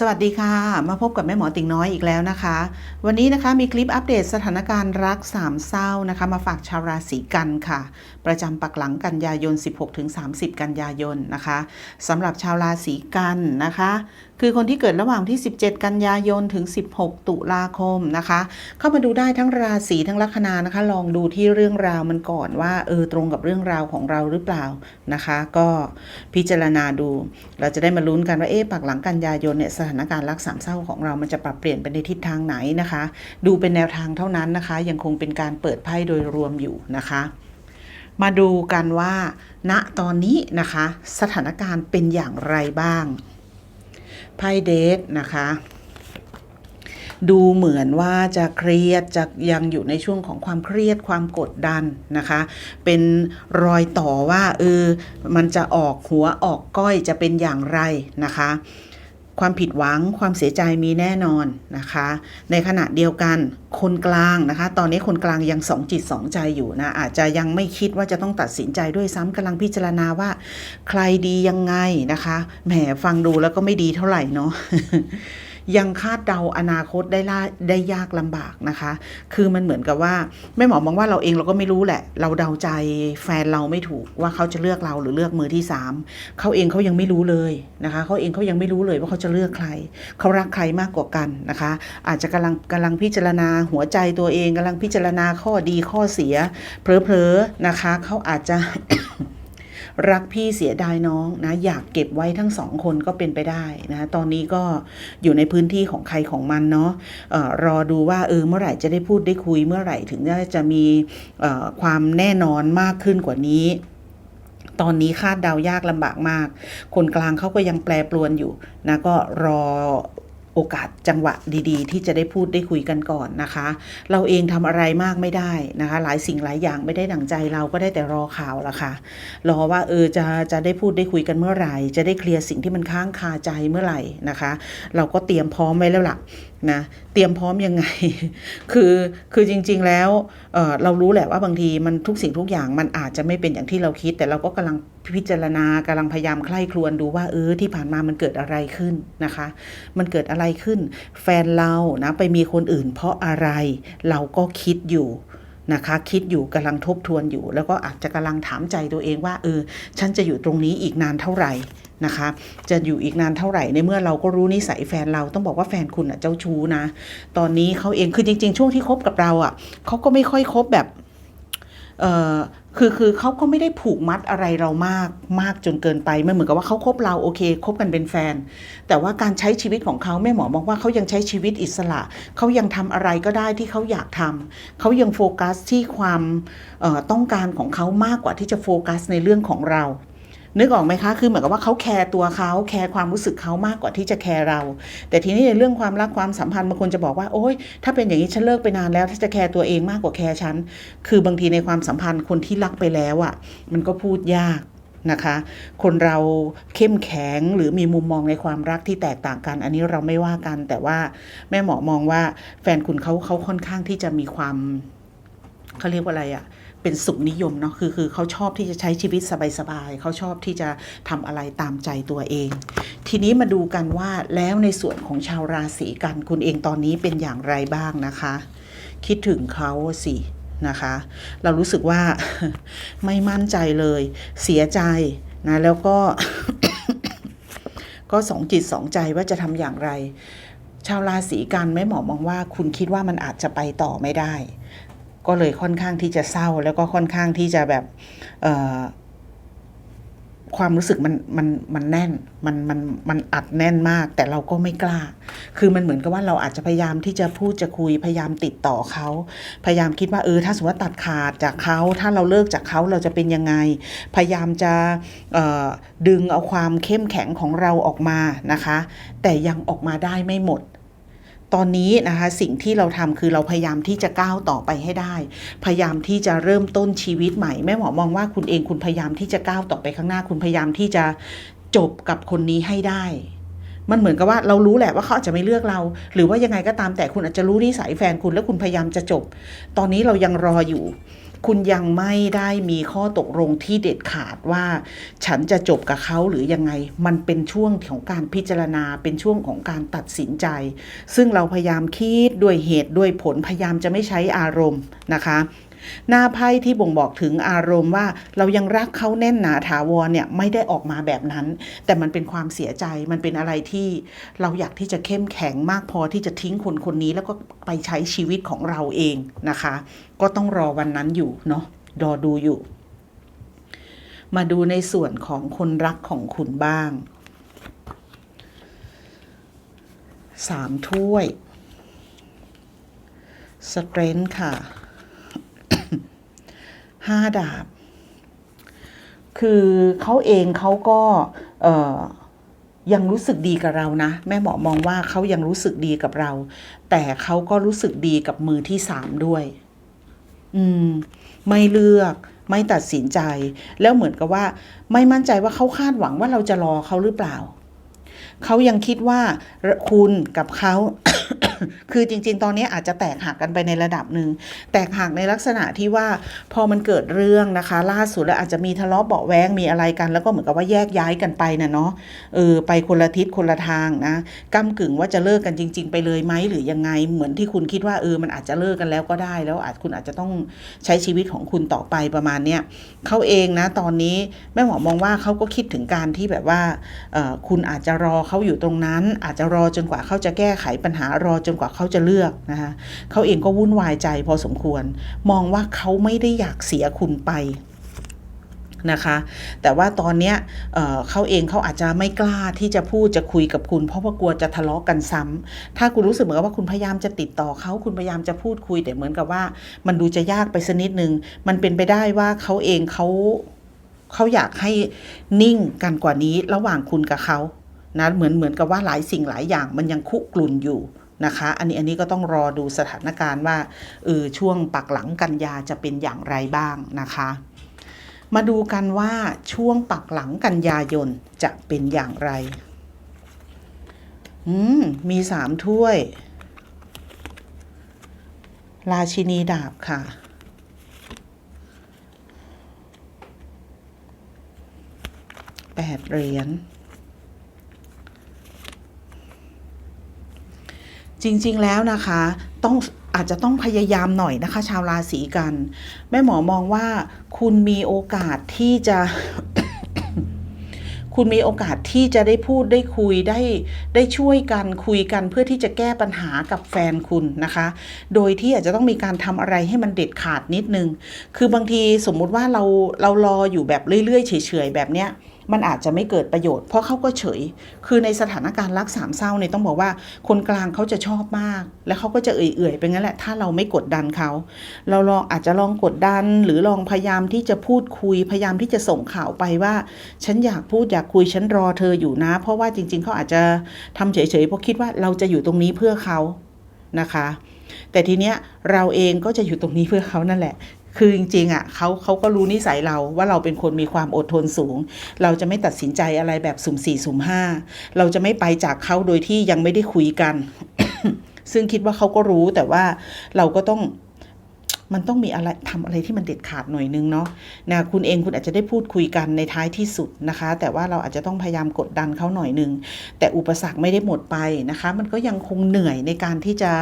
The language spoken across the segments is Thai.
สวัสดีค่ะ มาพบกับแม่หมอติ่งน้อยอีกแล้วนะคะ วันนี้นะคะมีคลิปอัปเดตสถานการณ์รักสามเศร้านะคะ มาฝากชาวราศีกันค่ะ ประจำปักหลังกันยายน 16-30 กันยายนนะคะสำหรับชาวราศีกันนะคะ คือคนที่เกิดระหว่างที่ 17 กันยายนถึง 16 ตุลาคมนะคะ เข้ามาดูได้ทั้งราศีทั้งลัคนานะคะ ลองดูที่เรื่องราวมันก่อนว่าเออตรงกับเรื่องราวของเราหรือเปล่านะคะ ก็พิจารณาดู เราจะได้มาลุ้นกันว่าเอ๊ะปักหลังกันยายนเนี่ยถานการณ์รักสามเศร้าของเรามันจะปรับเปลี่ยนไปในทิศทางไหนนะคะ ดูเป็นแนวทางเท่านั้นนะคะ ยังคงเป็นการเปิดไพ่โดยรวมอยู่นะคะ มาดูกันว่า ณตอนนี้นะคะ สถานการณ์เป็นอย่างไรบ้างไพ่เดทนะคะดูเหมือนว่าจะเครียดจะยังอยู่ในช่วงของความเครียดความกดดันนะคะ เป็นรอยต่อว่าเออมันจะออกหัวออกก้อยจะเป็นอย่างไรนะคะ ความผิดหวังความเสียใจมีแน่นอนนะคะ ในขณะเดียวกันคนกลางนะคะ ตอนนี้คนกลางยังสองจิตสองใจอยู่นะ อาจจะยังไม่คิดว่าจะต้องตัดสินใจด้วยซ้ำกำลังพิจารณาว่า ใครดียังไงนะคะแหมฟังดูแล้วก็ไม่ดีเท่าไหร่เนาะ ยังคาดเดาอนาคตได้ล่าได้ยากลำบากนะคะ คือมันเหมือนกับว่าแม่หมอมองว่าเราเองเราก็ไม่รู้แหละ เราเดาใจแฟนเราไม่ถูกว่าเขาจะเลือกเราหรือเลือกมือที่สามเขาเองเขายังไม่รู้เลยนะคะเขาเองเขายังไม่รู้เลยว่าเขาจะเลือกใคร เขารักใครมากกว่ากันนะคะ อาจจะกำลังกำลังพิจารณาหัวใจตัวเองกำลังพิจารณาข้อดีข้อเสีย เพลอๆนะคะเขาอาจจะ รักพี่เสียดายน้องนะอยากเก็บไว้ทั้งสองคนก็เป็นไปได้นะตอนนี้ก็อยู่ในพื้นที่ของใครของมันเนาะออรอดูว่าเออเมื่อไหร่จะได้พูดได้คุยเมื่อไหร่ถึงจะจะมีออความแน่นอนมากขึ้นกว่านี้ตอนนี้คาดเดายากลำบากมาก คนกลางเขาก็ยังแปรปรวนอยู่นะก็รอ โอกาสจังหวะดีๆ ที่จะได้พูดได้คุยกันก่อนนะคะ เราเองทำอะไรมากไม่ได้นะคะ หลายสิ่งหลายอย่างไม่ได้ดั่งใจเราก็ได้แต่รอข่าวละค่ะ รอว่าเออจะจะได้พูดได้คุยกันเมื่อไหร่ จะได้เคลียร์สิ่งที่มันค้างคาใจเมื่อไหร่นะคะ เราก็เตรียมพร้อมไว้แล้วล่ะนะเตรียมพร้อมยังไง คือคือจริง ๆ แล้วเเรารู้แหละว่าบางทีมันทุกสิ่งทุกอย่างมันอาจจะไม่เป็นอย่างที่เราคิด แต่เราก็กำลังพิจารณากำลังพยายามใคร่ครวญดูว่าเออที่ผ่านมามันเกิดอะไรขึ้นนะคะ มันเกิดอะไรขึ้น แฟนเรานะไปมีคนอื่น เพราะอะไรเราก็คิดอยู่นะคะคิดอยู่กำลังทบทวนอยู่ แล้วก็อาจจะกำลังถามใจตัวเองว่าเออฉันจะอยู่ตรงนี้อีกนานเท่าไหร่ นะคะ จะอยู่อีกนานเท่าไหร่ในเมื่อเราก็รู้นิสัยแฟนเราต้องบอกว่าแฟนคุณอะเจ้าชู้นะ ตอนนี้เขาเองคือจริง ๆ ช่วงที่คบกับเราอะเขาก็ไม่ค่อยคบแบบเออคือคือเขาก็ไม่ได้ผูกมัดอะไรเรามากมากจนเกินไปไม่เหมือนกับว่าเขาคบเราโอเคคบกันเป็นแฟน แต่ว่าการใช้ชีวิตของเขาแม่หมอบอกว่าเขายังใช้ชีวิตอิสระเขายังทำอะไรก็ได้ที่เขาอยากทำเขายังโฟกัสที่ความต้องการของเขามากกว่าที่จะโฟกัสในเรื่องของเรา นึกออกไหมคะคือเหมือนกับว่าเขาแคร์ตัวเขาแคร์ความรู้สึกเขามากกว่าที่จะแคร์เรา แต่ทีนี้ในเรื่องความรักความสัมพันธ์บางคนจะบอกว่าโอ๊ยถ้าเป็นอย่างนี้ฉันเลิกไปนานแล้วถ้าจะแคร์ตัวเองมากกว่าแคร์ฉันคือบางทีในความสัมพันธ์คนที่รักไปแล้วอะ่ะ มันก็พูดยากนะคะ คนเราเข้มแข็งหรือมีมุมมองในความรักที่แตกต่างกัน อันนี้เราไม่ว่ากัน แต่ว่าแม่หมอมองว่าแฟนคุณเขาเขาค่อนข้างที่จะมีความเขาเรียกว่าอะไรอะ่ะ เป็นสุขนิยมเนาะคือคือเขาชอบที่จะใช้ชีวิตสบายๆเขาชอบที่จะทำอะไรตามใจตัวเอง ทีนี้มาดูกันว่าแล้วในส่วนของชาวราศีกันคุณเองตอนนี้เป็นอย่างไรบ้างนะคะ คิดถึงเขาสินะคะ เรารู้สึกว่าไม่มั่นใจเลย เสียใจนะแล้วก็ ก็สองจิตสองใจว่าจะทำอย่างไร ชาวราศีกันแม่หมอมองว่า คุณคิดว่ามันอาจจะไปต่อไม่ได้ ก็เลยค่อนข้างที่จะเศร้า แล้วก็ค่อนข้างที่จะแบบความรู้สึกมันมันมันแน่นมันมันมันอัดแน่นมาก แต่เราก็ไม่กล้า คือมันเหมือนกับว่าเราอาจจะพยายามที่จะพูดจะคุยพยายามติดต่อเขา พยายามคิดว่าเออถ้าสมมติว่าตัดขาดจากเขาถ้าเราเลิกจากเขาเราจะเป็นยังไง พยายามจะออดึงเอาความเข้มแข็งของเราออกมานะคะ แต่ยังออกมาได้ไม่หมด ตอนนี้นะคะสิ่งที่เราทำคือเราพยายามที่จะก้าวต่อไปให้ได้ พยายามที่จะเริ่มต้นชีวิตใหม่แม่หมอมองว่าคุณเองคุณพยายามที่จะก้าวต่อไปข้างหน้า คุณพยายามที่จะจบกับคนนี้ให้ได้ มันเหมือนกับว่าเรารู้แหละว่าเขาอาจจะไม่เลือกเรา หรือว่ายังไงก็ตามแต่คุณอาจจะรู้นิสัยแฟนคุณแล้วคุณพยายามจะจบ ตอนนี้เรายังรออยู่ คุณยังไม่ได้มีข้อตกลงที่เด็ดขาดว่า ฉันจะจบกับเขาหรือยังไง มันเป็นช่วงของการพิจารณาเป็นช่วงของการตัดสินใจ ซึ่งเราพยายามคิดด้วยเหตุด้วยผลพยายามจะไม่ใช้อารมณ์นะคะ หน้าไพ่ที่บ่งบอกถึงอารมณ์ว่าเรายังรักเขาแน่นหนาถาวรเนี่ยไม่ได้ออกมาแบบนั้น แต่มันเป็นความเสียใจมันเป็นอะไรที่เราอยากที่จะเข้มแข็งมากพอที่จะทิ้งคนคนนี้แล้วก็ไปใช้ชีวิตของเราเองนะคะ ก็ต้องรอวันนั้นอยู่เนาะรอดูอยู่ มาดูในส่วนของคนรักของคุณบ้างสามถ้วยสเตรนท์ค่ะ ห้าดาบ คือเขาเองเขาก็ยังรู้สึกดีกับเรานะ แม่หมอมองว่าเขายังรู้สึกดีกับเรา แต่เขาก็รู้สึกดีกับมือที่สามด้วย อืม ไม่เลือกไม่ตัดสินใจ แล้วเหมือนกับว่า ไม่มั่นใจว่าเขาคาดหวังว่าเราจะรอเขาหรือเปล่า เขายังคิดว่าคุณกับเขา คือจริง ๆ ตอนนี้อาจจะแตกหักกันไปในระดับหนึ่งแตกหักในลักษณะที่ว่าพอมันเกิดเรื่องนะคะ ล่าสุดแล้วอาจจะมีทะเลาะเบาะแว้งมีอะไรกัน แล้วก็เหมือนกับว่าแยกย้ายกันไปนะเนาะเออไปคนละทิศคนละทางนะก้ากึ่งว่าจะเลิกกันจริง ๆ ไปเลยไหมหรือยังไงเหมือนที่คุณคิดว่าเออมันอาจจะเลิกกันแล้วก็ได้ แล้วอาจคุณอาจจะต้องใช้ชีวิตของคุณต่อไปประมาณเนี้ยเขาเองนะตอนนี้แม่หมอมองว่าเขาก็คิดถึงการที่แบบว่าออคุณอาจจะรอเขาอยู่ตรงนั้น อาจจะรอจนกว่าเขาจะแก้ไขปัญหารอจนกว่าเขาจะเลือกนะคะเขาเองก็วุ่นวายใจพอสมควร มองว่าเขาไม่ได้อยากเสียคุณไปนะคะแต่ว่าตอนเนี้ยเเขาเองเขาอาจจะไม่กล้าที่จะพูดจะคุยกับคุณ เพราะว่ากลัวจะทะเลาะกันซ้ำถ้าคุณรู้สึกเหมือนกับว่าคุณพยายามจะติดต่อเขาคุณพยายามจะพูดคุยแต่เหมือนกับว่า มันดูจะยากไปสักนิดนึง มันเป็นไปได้ว่าเขาเองเขาเขาอยากให้นิ่งกันกว่านี้ระหว่างคุณกับเขานะเหมือนเหมือนกับว่าหลายสิ่งหลายอย่างมันยังคุกรุ่นอยู่ นะคะ อันนี้อันนี้ก็ต้องรอดูสถานการณ์ว่าเออช่วงปักหลังกันยาจะเป็นอย่างไรบ้างนะคะ มาดูกันว่าช่วงปักหลังกันยายนจะเป็นอย่างไร อืม มีสามถ้วย ราชินีดาบค่ะแปดเหรียญ จริง ๆ แล้วนะคะต้องอาจจะต้องพยายามหน่อยนะคะ ชาวราศีกัน แม่หมอมองว่าคุณมีโอกาสที่จะคุณมีโอกาสที่จะได้พูดได้คุยได้ได้ช่วยกันคุยกันเพื่อที่จะแก้ปัญหากับแฟนคุณนะคะ โดยที่อาจจะต้องมีการทำอะไรให้มันเด็ดขาดนิดนึง คือบางทีสมมุติว่าเราเรารออยู่แบบเรื่อยๆเฉยๆแบบเนี้ย มันอาจจะไม่เกิดประโยชน์ เพราะเขาก็เฉย คือในสถานการณ์รักสามเศร้าเนี่ยต้องบอกว่าคนกลางเขาจะชอบมาก แล้วเขาก็จะเอื่อยๆไปงั้นแหละ ถ้าเราไม่กดดันเขา เราลองอาจจะลองกดดัน หรือลองพยายามที่จะพูดคุย พยายามที่จะส่งข่าวไปว่า ฉันอยากพูดอยากคุยฉันรอเธออยู่นะ เพราะว่าจริง ๆเขาอาจจะทำเฉยๆเพราะคิดว่าเราจะอยู่ตรงนี้เพื่อเขานะคะ แต่ทีเนี้ยเราเองก็จะอยู่ตรงนี้เพื่อเขานั่นแหละ คือจริงๆอะเขาเขาก็รู้นิสัยเราว่าเราเป็นคนมีความอดทนสูง เราจะไม่ตัดสินใจอะไรแบบสุ่มสี่สุ่มห้าเราจะไม่ไปจากเขาโดยที่ยังไม่ได้คุยกัน ซึ่งคิดว่าเขาก็รู้แต่ว่าเราก็ต้อง มันต้องมีอะไรทำอะไรที่มันเด็ดขาดหน่อยนึงเนาะนะคุณเองคุณอาจจะได้พูดคุยกันในท้ายที่สุดนะคะ แต่ว่าเราอาจจะต้องพยายามกดดันเขาหน่อยนึง แต่อุปสรรคไม่ได้หมดไปนะคะ มันก็ยังคงเหนื่อยในการที่จะ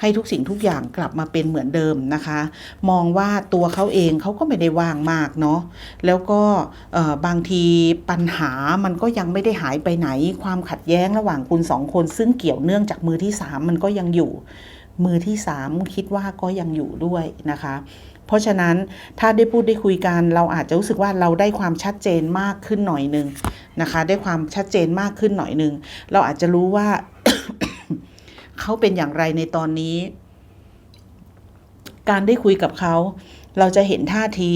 ให้ทุกสิ่งทุกอย่างกลับมาเป็นเหมือนเดิมนะคะ มองว่าตัวเขาเองเขาก็ไม่ได้ว่างมากเนาะแล้วก็บางทีปัญหามันก็ยังไม่ได้หายไปไหน ความขัดแย้งระหว่างคุณสองคนซึ่งเกี่ยวเนื่องจากมือที่สามมันก็ยังอยู่ มือที่สามคิดว่าก็ยังอยู่ด้วยนะคะ เพราะฉะนั้นถ้าได้พูดได้คุยกัน เราอาจจะรู้สึกว่าเราได้ความชัดเจนมากขึ้นหน่อยหนึ่งนะคะ ได้ความชัดเจนมากขึ้นหน่อยหนึ่งเราอาจจะรู้ว่าเขาเป็นอย่างไรในตอนนี้ การได้คุยกับเขาเราจะเห็นท่าที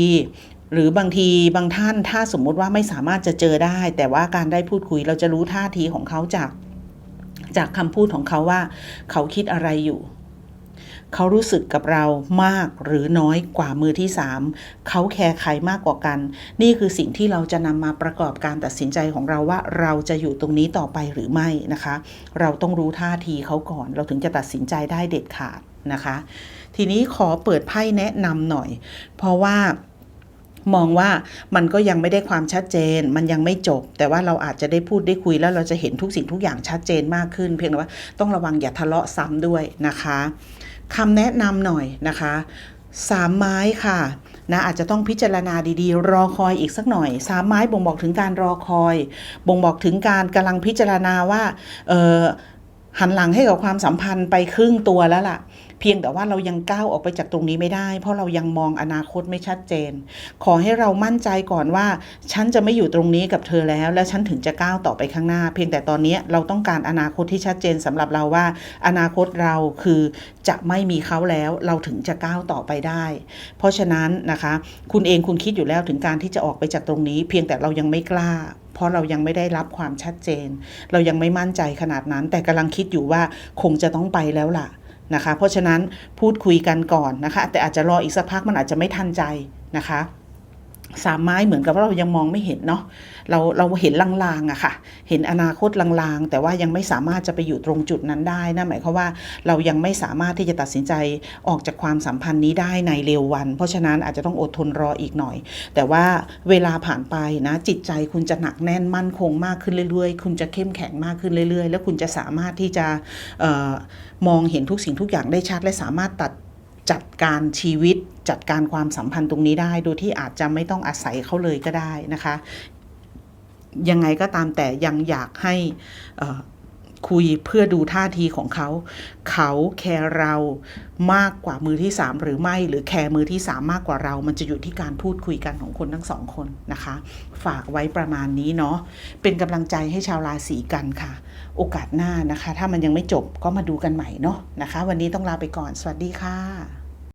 หรือบางทีบางท่านถ้าสมมุติว่าไม่สามารถจะเจอได้ แต่ว่าการได้พูดคุยเราจะรู้ท่าทีของเขาจาก จากคำพูดของเขาว่า เขาคิดอะไรอยู่ เขารู้สึกกับเรามากหรือน้อยกว่ามือที่สามเขาแคร์ใครมากกว่ากัน นี่คือสิ่งที่เราจะนำมาประกอบการตัดสินใจของเราว่าเราจะอยู่ตรงนี้ต่อไปหรือไม่นะคะ เราต้องรู้ท่าทีเขาก่อน เราถึงจะตัดสินใจได้เด็ดขาดนะคะ ทีนี้ขอเปิดไพ่แนะนำหน่อย เพราะว่ามองว่ามันก็ยังไม่ได้ความชัดเจน มันยังไม่จบ แต่ว่าเราอาจจะได้พูดได้คุยแล้วเราจะเห็นทุกสิ่งทุกอย่างชัดเจนมากขึ้น เพียงแต่ว่าต้องระวังอย่าทะเลาะซ้ำด้วยนะคะ คำแนะนำหน่อยนะคะสามไม้ค่ะนะอาจจะต้องพิจารณาดีๆ รอคอยอีกสักหน่อยสามไม้บ่งบอกถึงการรอคอย บ่งบอกถึงการกำลังพิจารณาว่าหันหลังให้กับความสัมพันธ์ไปครึ่งตัวแล้วล่ะ เพียงแต่ว่าเรายังก้าวออกไปจากตรงนี้ไม่ได้ เพราะเรายังมองอนาคตไม่ชัดเจน ขอให้เรามั่นใจก่อนว่า ฉันจะไม่อยู่ตรงนี้กับเธอแล้ว และฉันถึงจะก้าวต่อไปข้างหน้า เพียงแต่ตอนนี้เราต้องการอนาคตที่ชัดเจนสำหรับเราว่า อนาคตเราคือจะไม่มีเขาแล้วเราถึงจะก้าวต่อไปได้ เพราะฉะนั้นนะคะ คุณเองคุณคิดอยู่แล้วถึงการที่จะออกไปจากตรงนี้ เพียงแต่เรายังไม่กล้าเพราะเรายังไม่ได้รับความชัดเจน เรายังไม่มั่นใจขนาดนั้น แต่กำลังคิดอยู่ว่าคงจะต้องไปแล้วล่ะ นะคะ เพราะฉะนั้นพูดคุยกันก่อนนะคะ แต่อาจจะรออีกสักพักมันอาจจะไม่ทันใจนะคะ สามไม้เหมือนกับว่าเรายังมองไม่เห็นเนาะเราเราเห็นลางๆอะค่ะ เห็นอนาคตลางๆ แต่ว่ายังไม่สามารถจะไปอยู่ตรงจุดนั้นได้นะหมายความว่าเรายังไม่สามารถที่จะตัดสินใจออกจากความสัมพันธ์นี้ได้ในเร็ววัน เพราะฉะนั้นอาจจะต้องอดทนรออีกหน่อย แต่ว่าเวลาผ่านไปนะจิตใจคุณจะหนักแน่นมั่นคงมากขึ้นเรื่อยๆ คุณจะเข้มแข็งมากขึ้นเรื่อยๆ แล้วคุณจะสามารถที่จะออมองเห็นทุกสิ่งทุกอย่างได้ชัดและสามารถตัด จัดการชีวิตจัดการความสัมพันธ์ตรงนี้ได้ โดยที่อาจจะไม่ต้องอาศัยเขาเลยก็ได้นะคะ ยังไงก็ตามแต่ยังอยากให้คุยเพื่อดูท่าทีของเขา เขาแคร์เรามากกว่ามือที่สามหรือไม่ หรือแคร์มือที่สามมากกว่าเรา มันจะอยู่ที่การพูดคุยกันของคนทั้งสองคนนะคะ ฝากไว้ประมาณนี้เนาะ เป็นกำลังใจให้ชาวราศีกันค่ะ โอกาสหน้านะคะ ถ้ามันยังไม่จบก็มาดูกันใหม่เนาะนะคะ วันนี้ต้องลาไปก่อน สวัสดีค่ะ